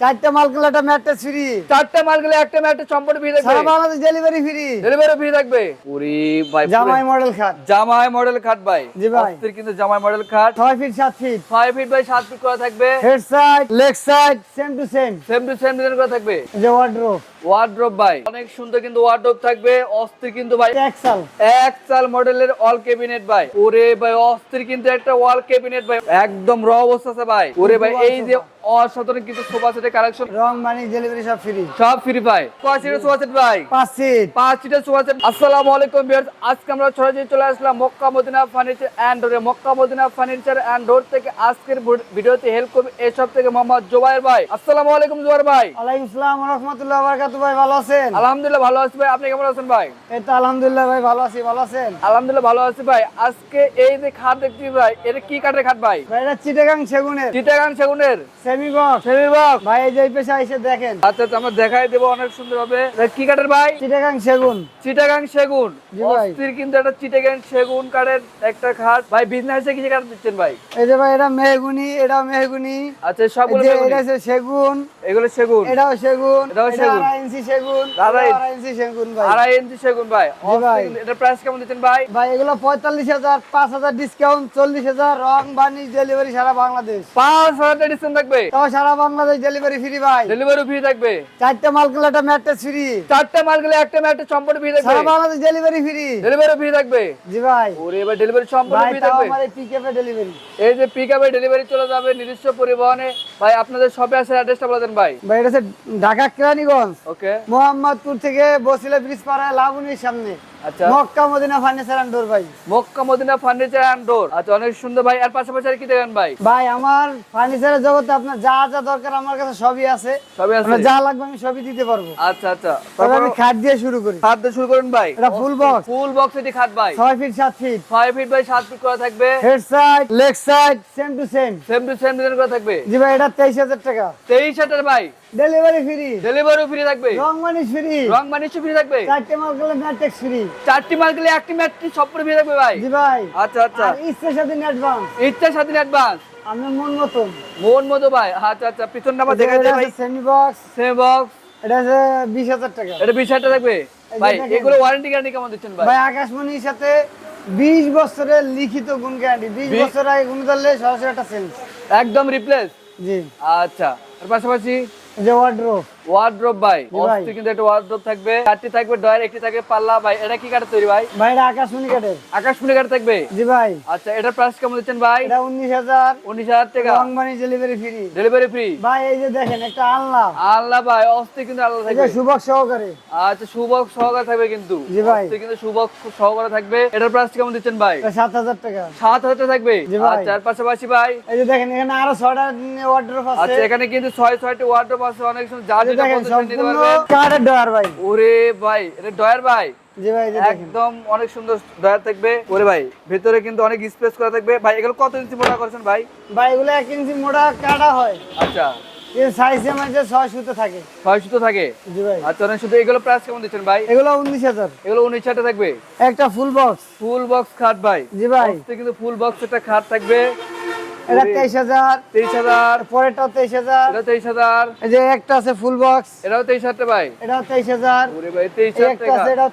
চারটা মাল গেলে একটা ম্যাট্রেস ফ্রি চারটা মাল গেলে একটা ম্যাটে সম্পূর্ণ ফ্রি থাকবে। সারা Bangladesh delivery free delivery free থাকবে। ওরে ভাই জামাই মডেল খাট। জামাই মডেল খাট ভাই। জি ভাই। অস্থির কিন্তু জামাই মডেল খাট। 6 ফিট সাত ফিট 5 ফিট বাই 7 ফিট করা থাকবে। Head side leg side same to same same to same design করা থাকবে। যে ওয়ার্ড্রোপ ওয়ার্ড্রপ ভাই। অনেক সুন্দর কিন্তু ওয়ার্ড্রপ থাকবে অস্থির কিন্তু ভাই। এক্সাল এক চাল মডেলের অল ক্যাবিনেট ভাই। ওরে ভাই অস্থির কিন্তু একটা ওয়াল ক্যাবিনেট ভাই। একদম র অবস্থা আছে ভাই। ওরে ভাই এই যে অসাধারণ কিন্তু সোফা সেটের কালেকশন রং মানি ডেলিভারি সব ফ্রি সব ফ্রি ভাই। কয় সিটের সোফা সেট ভাই? পাঁচ সিট পাঁচ সিটের সোফা সেট আসসালামু আলাইকুম ভিউয়ার্স আজকে আমরা সরাসরি চলে আসলাম মক্কা মদিনা ফার্নিচার অ্যান্ড ডোরে Makka Madina furniture and door থেকে আজকের ভিডিওতে হেল্প করবে এসব থেকে মোহাম্মদ জোবাইর ভাই। আসসালামু আলাইকুম জোবাইর ভাই। ওয়ালাইকুম আসসালাম রহমতুল্লাহ বারাকাতু ভাই ভালো আছেন? আলহামদুলিল্লাহ ভালো আছি ভাই। আপনি কেমন আছেন ভাই? এই তো আলহামদুলিল্লাহ ভাই ভালো আছি ভালো আছেন? আলহামদুলিল্লাহ ভালো আছি ভাই। আজকে এই যে খাট দেখছি ভাই এটা কি কাঠের খাট ভাই? ভাই এটা চিটাগাং সেগুনের। চিটাগাং সেগুনের। সেমি বক্স সেমি বক্স ভাই এই যে পেশা এসে দেখেন। আচ্ছা আচ্ছা আমরা দেখাই দেবো অনেক সুন্দর হবে। কি কাঠের ভাই? চিটাগাং সেগুন। চিটাগাং সেগুন। ভাই। অস্থির কিন্তু একটা চিটাগাং সেগুন কাঠের একটা খাট। ভাই বিজনেসে কি কাঠ দিচ্ছেন ভাই? এই যে ভাই এটা মেহগুনি এটাও মেহগুনি। আচ্ছা সবগুলো এটা সেগুন। এগুলো সেগুন। এটাও সেগুন। এটাও সেগুন। ইঞ্চি সেগুন আড়াই- ইঞ্চি। সেগুন ভাই। আড়াই ইঞ্চি সেগুন ভাই। এটার প্রাইস কেমন দিচ্ছেন ভাই? ভাই এগুলো পঁয়তাল্লিশ হাজার পাঁচ হাজার ডিসকাউন্ট চল্লিশ হাজার রং বানিশ ডেলিভারি সারা বাংলাদেশ। পাঁচ হাজার ডিসকাউন্ট থাকবে? তাও সারা বাংলাদেশ ডেলিভারি ফ্রি ভাই। ডেলিভারি ফ্রি থাকবে? চারটা মাল কিনলে একটা ম্যাট্রেস ফ্রি চারটা মাল গেলে একটা সম্পূর্ণ ফ্রি থাকবে? সারা Bangladesh delivery free delivery free থাকবে? জি ভাই। ওরে এবার ডেলিভারি সম্পূর্ণ ফ্রি থাকবে? এই পিকআপে ডেলিভারি এই যে পিক আপে ডেলিভারি চলে যাবে নিজস্ব পরিবহনে। ভাই আপনাদের শপে আসার অ্যাড্রেসটা বলে দেন ভাই। ভাই এটা ঢাকা কেরানীগঞ্জ। ওকে মোহাম্মদপুর থেকে বসিলা ব্রিজ পাড়ায় লাবণীর সামনে। আচ্ছা। মক্কা মদিনা ফার্নিচার ডোর ভাই। মক্কা মদিনা ফার্নিচার ডোর আচ্ছা অনেক সুন্দর ভাই। আর পাশাপাশি আর কি দেখেন ভাই? ভাই আমার ফার্নিচারের জগতে আপনার যা যা দরকার আমার কাছে সবই আছে। সবই আছে? যা লাগবে আমি সবই দিতে পারব। আচ্ছা আচ্ছা। তবে আমি খাট দিয়ে শুরু করি। খাট দিয়ে শুরু করুন ভাই। এটা full box। ফুল বক্স এটি খাট ভাই। ছয় ফিট সাত ফিট ছয় ফিট বাই সাত ফিট করা থাকবে। Head side leg side same to same same to same design করা থাকবে। জি ভাই এটা তেইশ হাজার টাকা। তেইশ হাজার ভাই। ডেলিভারি ফ্রি ডেলিভারি ফ্রি থাকবে। রং মানিস ফ্রি রং মানিশ ফ্রি থাকবে। চারটে মাল গেলে ম্যাট্রিক্স ফ্রি চারটি মাল গেলে একটি ম্যাটটি সম্পূর্ণ ফ্রি থাকবে ভাই? জি ভাই। আচ্ছা আচ্ছা। ইচ্ছে সাথে অ্যাডভান্স ইচ্ছা স্বাধীন অ্যাডভান্স আমি মন মতন মন মতো ভাই। আচ্ছা আচ্ছা। পিছন নাম্বার দেখা যায় ভাই। সেমি বক্স সেম বক্স এটা আছে বিশ হাজার টাকা। এটা বিশ হাজার থাকবে? ভাই এগুলো ওয়ারেন্টি গ্যারান্টি কেমন দিচ্ছেন ভাই? ভাই আকাশমণির সাথে বিশ বছরের লিখিত গুণ গ্যারান্টি বিশ বি- বছর আগে গুণ ধরলে সরাসরি একটা সেন্স একদম রিপ্লেস জি। আচ্ছা। আর পাশাপাশি? যে ওয়ার্ড্রোপ ওয়ার্ড্রপ ভাই। অস্থির কিন্তু একটা ওয়ার্ড্রপ থাকবে। চারটি থাকবে ডয়ার একটি থাকবে পাল্লা ভাই। এটা কি তৈরি ভাই? ভাই এটা আকাশমণি আকাশমণি কাঠ থাকবে? জি ভাই। আচ্ছা এটার প্রাইস কেমন দিচ্ছেন ভাই? এটা টাকা। ডেলিভারি ফ্রি ডেলিভারি ফ্রি ভাই এই যে দেখেন একটা ভাই অস্থির কিন্তু থাকবে। সুবক সহকারে। আচ্ছা সুবক সহকারে থাকবে কিন্তু। জি ভাই। অস্থির কিন্তু সুবক সহকারে থাকবে। এটার প্রাইস কেমন দিচ্ছেন ভাই? এটা সাত হাজার টাকা। সাত হাজার টাকা থাকবে। আচ্ছা আর পাশাপাশি ভাই? এই যে দেখেন এখানে আরও ছয়টা ওয়ার্ড্রোপ আছে। আচ্ছা এখানে কিন্তু ছয় ছয়টি ওয়ার্ডরোব আছে। অনেক সময় যা দেখেন সম্পূর্ণ কাঠের ডয়ার ভাই। ওরে ভাই এটা ডয়ার ভাই? জি ভাই এই যে দেখেন। একদম অনেক সুন্দর ডয়ার থাকবে। ওরে ভাই ভেতরে কিন্তু অনেক স্পেস করা থাকবে। ভাই এগুলো কত ইঞ্চি মোটা করেছেন ভাই? ভাই এগুলো এক ইঞ্চি মোটা কাটা হয়। আচ্ছা। এর সাইজ মাঝে ছয় সুতো থাকে। ছয় সুতো থাকে? জি ভাই। আচ্ছা অনেক সুতো। এগুলো প্রাইস কেমন দিচ্ছেন ভাই? এগুলো উনিশ হাজার। এগুলো উনিশ হাজার থাকবে? একটা ফুল বক্স ফুল বক্স খাট ভাই। জি ভাই। কিন্তু ফুল বক্স একটা খাট থাকবে। এটা এটা এই যে একটা আছে ফুল বক্স এটাও ভাই। এটাও ওরে ভাই একটা আছে এটাও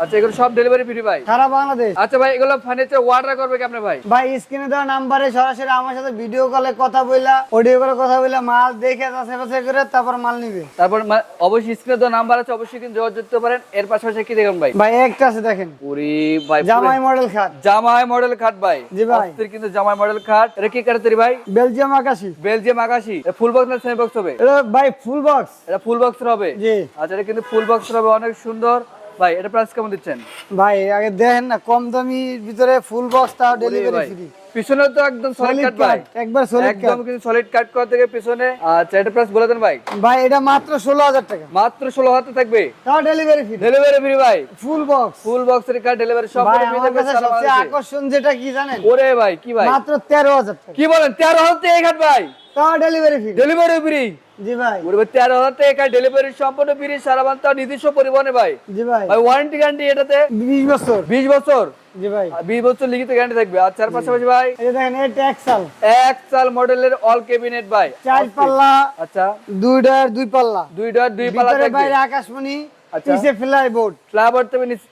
আচ্ছা এগুলো সব ডেলিভারি ফ্রি ভাই? সারা বাংলাদেশ। আচ্ছা ভাই এগুলো ফার্নিচার অর্ডার করবে কেমন ভাই? ভাই স্ক্রিনে দেওয়া নাম্বারে সরাসরি আমার সাথে ভিডিও কলে কথা বইলা অডিও কলে কথা বইলা মাল দেখে যাচাই বাছাই করে তারপর মাল নিবে। তারপর অবশ্যই স্ক্রিনে দেওয়া নাম্বার আছে অবশ্যই কিন্তু যোগাযোগ করতে পারেন। এর পাশাপাশি কি দেখুন ভাই? ভাই একটা আছে দেখেন। ওরে ভাই জামাই মডেল খাট। জামাই মডেল খাট ভাই। জি ভাই। কিন্তু জামাই মডেল খাট। কি কাটে তৈরি ভাই? বেলজিয়াম আকাশি। বেলজিয়াম আকাশি। ফুল বক্স না সেমি বক্স হবে? এটা ভাই ফুল বক্স এটা ফুল বক্স হবে? জি। আচ্ছা এটা কিন্তু ফুল বক্স হবে অনেক সুন্দর। ভাই এটা প্রাইস কেমন দিচ্ছেন? ভাই আগে দেখেন না কম দামির ভিতরে ফুল বক্স তাও ডেলিভারি ফ্রি পিছনে তো একদম সলিড কাট ভাই। একবার সলিড একদম কিন্তু সলিড কাট করা থেকে পিছনে। আচ্ছা এটা প্রাইস বলে দেন ভাই। ভাই এটা মাত্র ষোলো হাজার টাকা। মাত্র ষোলো হাতে থাকবে। তাও ডেলিভারি ফ্রি ডেলিভারি ফ্রি ভাই। ফুল বক্স ফুল বক্সের কার্ড ডেলিভারি সব ভাই আমার কাছে সবচেয়ে আকর্ষণ যেটা কি জানেন? ওরে ভাই কি ভাই? মাত্র তেরো হাজার টাকা। কি বলেন তেরো হাজার এই ঘাট ভাই। তাও ডেলিভারি ফ্রি ডেলিভারি ফ্রি জি ভাই। তেরো হাজার টাকা ডেলিভারি সম্পূর্ণ ফ্রি সারা তাও নিজস্ব পরিবহনে ভাই। জি ভাই। ভাই ওয়ারেন্টি গ্যারান্টি এটাতে বিশ বছর। বিশ বছর। জি ভাই। বিশ বছর লিখিত গ্যারান্টি থাকবে। আর চার পাশাপাশি ভাই দেখেন এটা এক সাল এক চাল মডেলের অল কেবিনেট ভাই। চার পাল্লা আচ্ছা। দুইটার দুই পাল্লা। দুই ডট দুই পালা ভিতরে থাকবে। বাইরে আকাশমণি আচ্ছা। ফ্লাই বোর্ড ফ্লাইওভার তবে নিচ-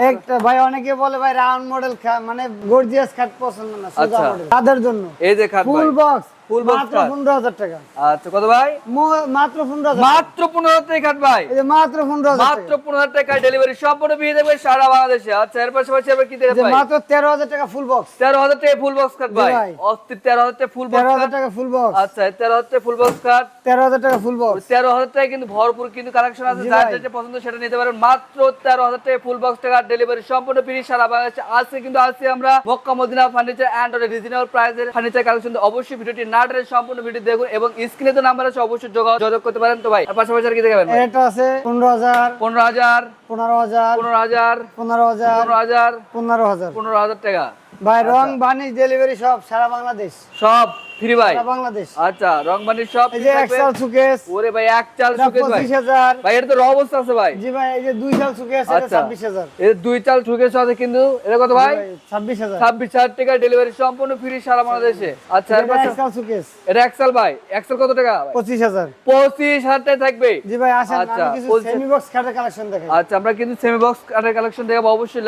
একটা ভাই অনেকে বলে ভাই রাউন্ড মডেল মানে গর্জিয়াস খাট পছন্দ না সোজা আচ্ছা। মডেল তাদের জন্য। এই যে খাট ফুল বক্স মাত্র হাজার টাকা। আচ্ছা কত ভাই? মাত্র টাকা। মাত্র ভাই। এই যে মাত্র মাত্র ডেলিভারি সারা বাংলাদেশে। আচ্ছা এর পাশাপাশি আবার কি দেখান ভাই? মাত্র তেরো হাজার টাকা ফুল বক্স টাকা ফুল বক্স কাট ভাই। ভাই। অস্থির তেরো হাজার টাকা ফুল তেরো বক্স হাজার টাকা ফুল বক্স আচ্ছা তেরো হাজার টাকা ফুল বক্স কাট তেরো হাজার টাকা ফুল বক্স তেরো হাজার টাকা কিন্তু ভরপুর কিন্তু কালেকশন আছে। যার যেটা পছন্দ সেটা নিতে পারেন। মাত্র তেরো হাজার টাকা ফুল বক্স টাকা ডেলিভারি সম্পূর্ণ ফ্রি সারা বাংলাদেশে। আজকে কিন্তু আজকে আমরা Makka Madina furniture and reasonable প্রাইসের ফার্নিচার কালেকশন অবশ্যই ভিডিওটি না সম্পূর্ণ ভিডিও দেখুন এবং স্ক্রিনে তো নাম্বার আছে অবশ্যই যোগা- যোগাযোগ করতে পারেন। তো ভাই আর পাশাপাশি আর কি দেখাবেন এটা আছে পনেরো হাজার। পনেরো হাজার। পনেরো হাজার পনেরো হাজার পনেরো হাজার পনেরো হাজার পনেরো হাজার। পনেরো হাজার টাকা। ভাই রং বানিশ ডেলিভারি সব সারা বাংলাদেশ। সব ফ্রি ভাই। সারা বাংলাদেশ। আচ্ছা রংবানির সব এই যে থাকবে। একশাল সুকেশ ওরে ভাই এক চাল এটা ভাই। পঁচিশ হাজার। ভাই এটা তো র অবস্থা আছে ভাই। জি ভাই এই যে দুই সাল সুকেশ এটা আচ্ছা। দুই চাল সুকেশ আছে কিন্তু এটা কত ভাই? টাকা ডেলিভারি সম্পূর্ণ ফ্রি সারা বাংলাদেশে। আচ্ছা এটা একশাল সুকেশ এটা এক্সেল ভাই। এক্সেল কত টাকা ভাই? পঁচিশ হাজার। পঁচিশ হাজার টাকা থাকবে। জি ভাই আসেন আচ্ছা, আমি কিছু সেমি বক্স খাটের কালেকশন দেখাই। আচ্ছা আমরা কিন্তু সেমি বক্স কাঠের কালেকশন দেখাবো। অবশ্যই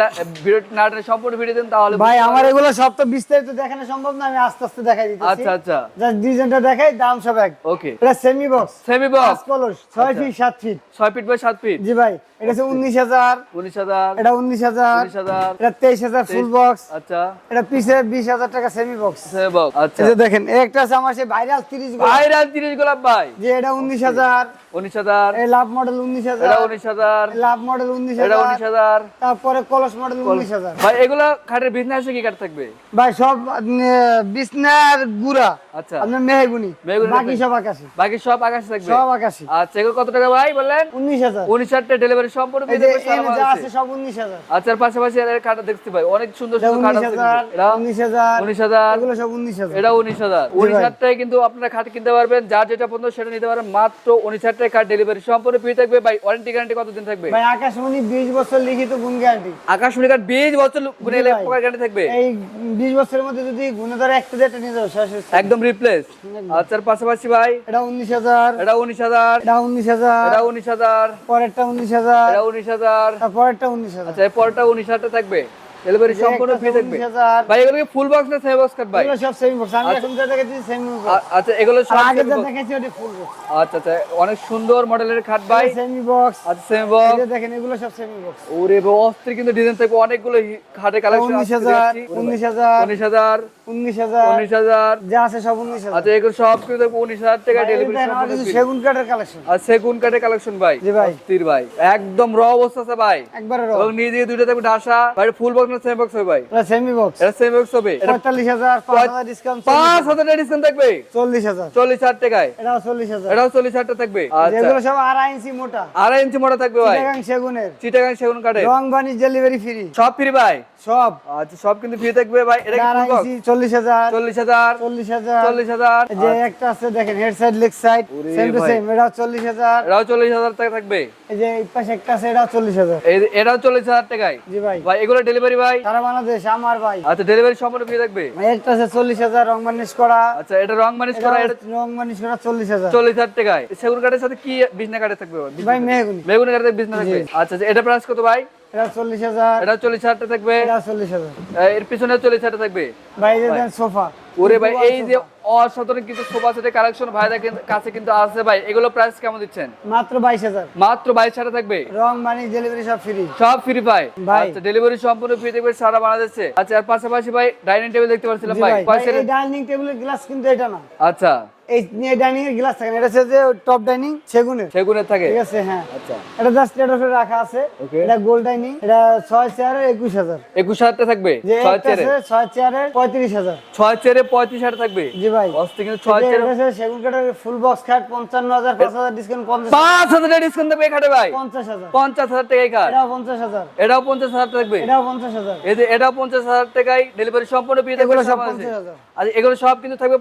ভিডিও নাটের সম্পূর্ণ ভিডিও দিন তাহলে ভাই আমার এগুলো সব তো বিস্তারিত দেখানো সম্ভব না আমি আস্তে আস্তে দেখাই দিতেছি। আচ্ছা আচ্ছা। জাস্ট ডিজাইনটা দেখাই দাম সব এক। ওকে এটা সেমি বক্স সেমি বক্স কলস ছয় আচ্ছা। ফিট সাত ফিট ছয় ফিট বাই সাত ফিট জি ভাই এটা হচ্ছে উনিশ হাজার। উনিশ হাজার। এটা উনিশ হাজার। উনিশ হাজার। এটা তেইশ হাজার ফুল বক্স আচ্ছা। এটা পিছে বিশ হাজার টাকা সেমি বক্স সেমি বক্স আচ্ছা। এই যে দেখেন একটা আছে আমার সেই ভাইরাল তিরিশ ভাইরাল তিরিশ গোলাপ ভাই। যে এটা উনিশ হাজার। উনিশ হাজার লাভ মডেল উনিশ হাজার এটা উনিশ হাজার লাভ মডেল উনিশ এটা উনিশ হাজার তারপরে কলস মডেল উনিশ হাজার ভাই এগুলা খাটের বিজনেস কি কাঠ থাকবে ভাই সব বিছনার গুড়া আচ্ছা আপনার মেহগুনি বাকি সব আকাশি বাকি সব আকাশে থাকবে সব আকাশি আচ্ছা এগুলো কত টাকা ভাই বললেন উনিশ হাজার উনিশ হাজার ডেলিভারি সম্পূর্ণ। আছে সব উনিশ হাজার আচ্ছা পাশাপাশি এর কাটা দেখতে পাই অনেক সুন্দর সুন্দর কাঠ উনিশ আছে হাজার এটা উনিশ হাজার উনিশ হাজার এগুলো সব উনিশ হাজার এটা উনিশ হাজার উনিশ হাজার টাকায় কিন্তু আপনারা খাট কিনতে পারবেন যার যেটা পছন্দ সেটা নিতে পারেন মাত্র উনিশ হাজার হাজার টাকা ডেলিভারি সম্পূর্ণ ফ্রি থাকবে। ভাই ওয়ারেন্টি গ্যারান্টি কতদিন থাকবে? ভাই আকাশমণি 20 বছর লিখিত গুণ গ্যারান্টি আকাশমণি কার 20 বছর গুণ প্রকার গ্যারান্টি থাকবে? এই 20 বছরের মধ্যে যদি গুণ ধরে একটা ডেটা নিয়ে যাও শেষ একদম রিপ্লেস আচ্ছা পাশাপাশি ভাই? এটা 19000 এটা 19000 এটা 19000 এটা 19000 পরেরটা 19000 এটা 19000 আচ্ছা, পরেরটা 19000 আচ্ছা পরেরটা 19000 টা থাকবে? ডেলিভারি সম্পূর্ণ ফ্রি থাকবে। ভাই এগুলো কি ফুল বক্স না সেমি বক্স কাট ভাই? এগুলো সব সেমি বক্স আমি এখন যা দেখেছি সেমি বক্স আচ্ছা এগুলো সব আগে যা দেখেছি ওটা ফুল বক্স আচ্ছা আচ্ছা অনেক সুন্দর মডেলের খাট ভাই। সেমি বক্স আচ্ছা সেমি বক্স এই দেখেন এগুলো সব সেমি বক্স ওরে বাবা, অস্থির কিন্তু ডিজাইন থাকবে। অনেকগুলো খাটের কালেকশন উনিশ হাজার উনিশ হাজার উনিশ হাজার উনিশ হাজার যা আছে সব উনিশ হাজার। আচ্ছা এগুলো সব কিন্তু দেখব উনিশ হাজার টাকা ডেলিভারি কিছু সেগুন কাঠের কালেকশন আর সেগুন কাঠের কালেকশন ভাই। জি ভাই। অস্থির ভাই। একদম র অবস্থা আছে ভাই। একবারে এবং নিয়ে দিয়ে দুইটা থাকবে ঢাসা। ভাই ফুল বক্স না সেমি বক্স হবে ভাই? সেমি বক্স এটা সেমি বক্স হবে। এটা পঁয়তাল্লিশ হাজার পাঁচ হাজার ডিসকাউন্ট পাঁচ হাজার। টাকা ডিসকাউন্ট থাকবে? চল্লিশ হাজার। চল্লিশ হাজার টাকায়? এটাও চল্লিশ হাজার। এটাও চল্লিশ হাজার টাকা থাকবে। আচ্ছা। যেগুলো সব আড়াই ইঞ্চি মোটা। আড়াই ইঞ্চি মোটা থাকবে ভাই। চিটাগাং সেগুনের। চিটাগাং সেগুন রং বানিশ ডেলিভারি ফ্রি সব ফ্রি ভাই? সব। আচ্ছা সব কিন্তু ফ্রি থাকবে ভাই। এটা কি বক্স ইঞ্চি চল্লিশ হাজার। চল্লিশ হাজার। চল্লিশ হাজার। চল্লিশ হাজার। এই যে একটা আছে দেখেন head side leg side same to same এটাও চল্লিশ হাজার। এটাও চল্লিশ হাজার টাকা থাকবে। এই যে এই পাশে একটা আছে এটাও চল্লিশ হাজার। এই- এটাও চল্লিশ হাজার টাকায়। জি ভাই। ভাই এগুলো ডেলিভারি ভাই? সারা বাংলাদেশ আমার ভাই। আচ্ছা ডেলিভারি সম্পূর্ণ ফ্রি থাকবে একটা আছে চল্লিশ হাজার রং বানিশ করা। আচ্ছা এটা রং মানিশ করা এটা রং বানিশ করা চল্লিশ হাজার। চল্লিশ হাজার টাকায়। সেগুন কাঠের সাথে কি বিজনা কাঠে থাকবে? ভাই? মেহগুনি। থাকবে। আচ্ছা আচ্ছা, এটা প্রাইস কত ভাই? এটা চল্লিশ হাজার। এটা চল্লিশ হাজার থাকবে। এটা চল্লিশ হাজার। এর পিছনে চল্লিশ হাজার থাকবে। ভাই সোফা। ওরে ভাই এই যে অসাধারণ কিছু সোফা সেটের কালেকশন ভাইদের কাছে কিন্তু আছে ভাই। এগুলো প্রাইস কেমন দিচ্ছেন? মাত্র বাইশ হাজার। মাত্র বাইশ হাজার থাকবে? রং মানি ডেলিভারি সব ফ্রি সব ফ্রি ভাই। আচ্ছা ডেলিভারি সম্পূর্ণ ফ্রি দেখবে সারা বাংলাদেশে। আচ্ছা আর পাশাপাশি ভাই ডাইনিং টেবিল দেখতে পাচ্ছিলাম ভাই। সেটের? এই ডাইনিং টেবিলের গ্লাস কিন্তু এটা না। আচ্ছা। এই ডাইনিং এর গ্লাস থাকে এটা যে টপ ডাইনিং সেগুনের। সেগুনের থাকে। ঠিক আছে হ্যাঁ। আচ্ছা। এটা জাস্ট এটা রাখা আছে। এটা গোল্ড ডাইনিং এটা থাকবে? চেয়ারে চেয়ারে থাকবে? জি ভাই। কিন্তু সেগুন কাঠের ফুল বক্স খাট ডিসকাউন্ট টাকা ডিসকাউন্ট দেবে ভাই। এটাও এটাও থাকবে এটাও এই যে এটাও টাকায় ডেলিভারি সম্পূর্ণ ফ্রি থাকবে এগুলো সব 50,000 আর এগুলো সব কিন্তু থাকবে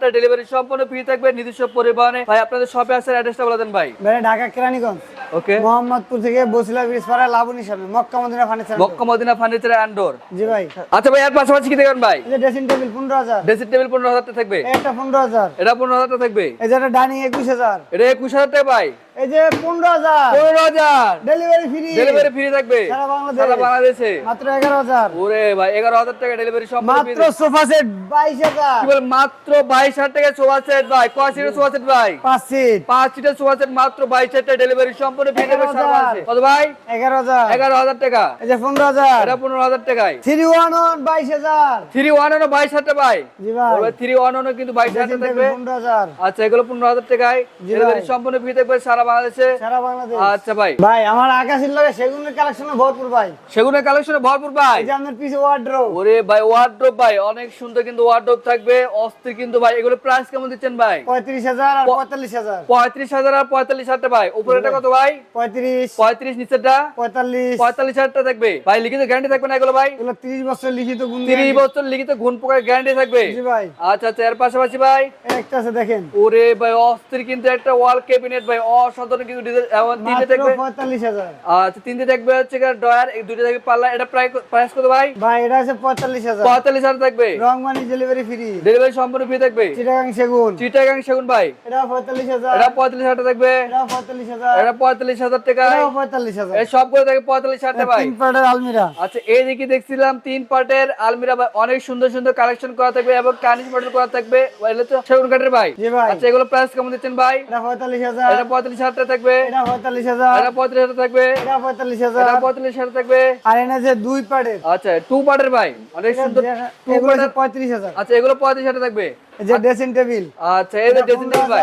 টাকা ডেলিভারি সম্পূর্ণ ফ্রি থাকবে নিজস্ব পরিবহনে। ভাই আপনাদের শপে আসার অ্যাড্রেসটা বলে দেন ভাই। ঢাকা কেরানীগঞ্জ। ওকে। মোহাম্মদপুর থেকে বসিলা ব্রিজ পাড়া লাবণী সামনে Mecca Medina furniture Mecca Medina furniture and door জি ভাই। আচ্ছা ভাই এর পাশাপাশি কি দেখবেন ভাই? ড্রেসিং টেবিল পনেরো হাজার। ড্রেসিং টেবিল পনেরো হাজার টাকা থাকবে। একটা পনেরো হাজার। এটা পনেরো হাজার টাকা থাকবে? এই যে একটা ডাইনিং একুশ হাজার। এটা একুশ হাজার টাকা ভাই এই যে পনেরো হাজার। পনেরো হাজার। ডেলিভারি ফ্রি ডেলিভারি ফ্রি থাকবে। সারা বাংলাদেশ। সারা বাংলাদেশে। মাত্র এগারো হাজার। ওরে ভাই এগারো হাজার টাকা ডেলিভারি সম্পূর্ণ মাত্র সোফা সেট বাইশ হাজার। কি বলে মাত্র বাইশ হাজার টাকা সোফা সেট ভাই কয় সিটের সোফা সেট ভাই। পাঁচ সিট। পাঁচ সিটের সোফা সেট মাত্র বাইশ হাজার টাকা ডেলিভারি সম্পূর্ণ ফ্রি থাকবে সারা বাংলাদেশে। কত ভাই? টাকা। এই যে এটা টাকায়। টাকা জি কিন্তু টাকা থাকবে। পনেরো হাজার। আচ্ছা এগুলো টাকায় ডেলিভারি সম্পূর্ণ ফ্রি থাকবে সারা বাংলাদেশে? সারা বাংলাদেশ। আচ্ছা ভাই। ভাই আমার আকাশের লগে সেগুনের কালেকশন ভরপুর ভাই। সেগুনের কালেকশনে ভরপুর ভাই। এই যে আপনার পিছে ওয়ার্ড্রোব ওরে ভাই ওয়ার্ড্রোপ ভাই অনেক সুন্দর কিন্তু ওয়ার্ড্রোপ থাকবে অস্থির কিন্তু ভাই। এগুলো প্রাইস কেমন দিচ্ছেন ভাই? পঁয়ত্রিশ হাজার আর প- পঁয়তাল্লিশ হাজার। পঁয়ত্রিশ হাজার আর পঁয়তাল্লিশ হাজার টাকা ভাই উপরেটা কত ভাই? পঁয়ত্রিশ। পঁয়ত্রিশ নিচেরটা? পঁয়তাল্লিশ। পঁয়তাল্লিশ হাজার টাকা থাকবে। ভাই লিখিত গ্যারান্টি থাকবে না এগুলো ভাই? এগুলো তিরিশ বছর লিখিত গুণ তিরিশ বছর লিখিত গুণ পোকার গ্যারান্টি থাকবে। জি ভাই। আচ্ছা আচ্ছা এর পাশাপাশি ভাই? একটা আছে দেখেন। ওরে ভাই অস্থির কিন্তু একটা ওয়াল ক্যাবিনেট ভাই অসাধারণ ডিজাইন তিনটে থাকবে পঁয়তাল্লিশ হাজার। আচ্ছা তিনটে থাকবে হচ্ছে ডয়ার এই দুটো থাকবে পাল্লা এটা প্রায় প্রাইস কত ভাই? ভাই এটা আছে পঁয়তাল্লিশ হাজার। পঁয়তাল্লিশ হাজার থাকবে। রং মানি ডেলিভারি ফ্রি ডেলিভারি সম্পূর্ণ ফ্রি থাকবে। চিটাগাং সেগুন। চিটাগাং সেগুন ভাই। এটা পঁয়তাল্লিশ হাজার। এটা পঁয়তাল্লিশ হাজার টাকা থাকবে। এটা পঁয়তাল্লিশ হাজার। এটা পঁয়তাল্লিশ হাজার টাকা। এই সবগুলো থাকে টাকা ভাই। তিন পার্টের আলমিরা। আচ্ছা এইদিকে দেখছিলাম তিন পার্টের আলমিরা ভাই। অনেক সুন্দর সুন্দর কালেকশন করা থাকবে এবং কানিজ মডেল করা থাকবে। সেগুন কাঠের ভাই। ভাই। আচ্ছা এগুলো প্রাইস কেমন দিচ্ছেন ভাই? এটা পঁয়তাল্লিশ হাজার। এটা পঁয়তাল্লিশ হাজার থাকবে। এটা পঁয়তাল্লিশ হাজার। এটা পঁয়ত্রিশ হাজার থাকবে। এটা পঁয়তাল্লিশ হাজার। এটা পঁয়তাল্লিশ হাজার থাকবে। আর এনে যে দুই পার্টের আচ্ছা টু পার্টের ভাই। অনেক সুন্দর এগুলো পঁয়ত্রিশ হাজার। আচ্ছা এগুলো পঁয়ত্রিশ হাজার থাকবে। যে ড্রেসিং টেবিল আচ্ছা এই ড্রেসিং টেবিল ভাই।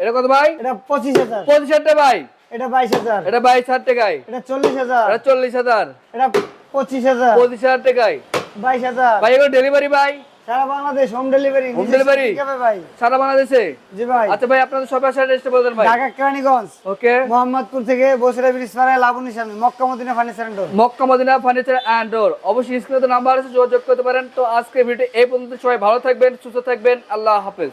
এটা কত ভাই? এটা পঁচিশ হাজার। পঁচিশ হাজার ভাই। এটা বাইশ হাজার। এটা বাইশ হাজার টাকায়। এটা চল্লিশ হাজার। এটা চল্লিশ হাজার। এটা পঁচিশ হাজার। পঁচিশ হাজার টাকায়। বাইশ হাজার। ভাই এগুলো ডেলিভারি ভাই। সারা Bangladesh home delivery home delivery ভাই? সারা বাংলাদেশে? জি ভাই। আচ্ছা ভাই আপনাদের সবাই আসার চেষ্টা বলতেন ভাই। ঢাকা কেরানীগঞ্জ ওকে। মোহাম্মদপুর থেকে বসিরা ব্রিজ পাড়ায় লাবণী সামনে Mecca Medina furniture door Mecca Medina furniture door অবশ্যই স্ক্রিনে নাম্বার আছে যোগাযোগ করতে পারেন। তো আজকে ভিডিও এই পর্যন্ত। সবাই ভালো থাকবেন সুস্থ থাকবেন। আল্লাহ হাফেজ।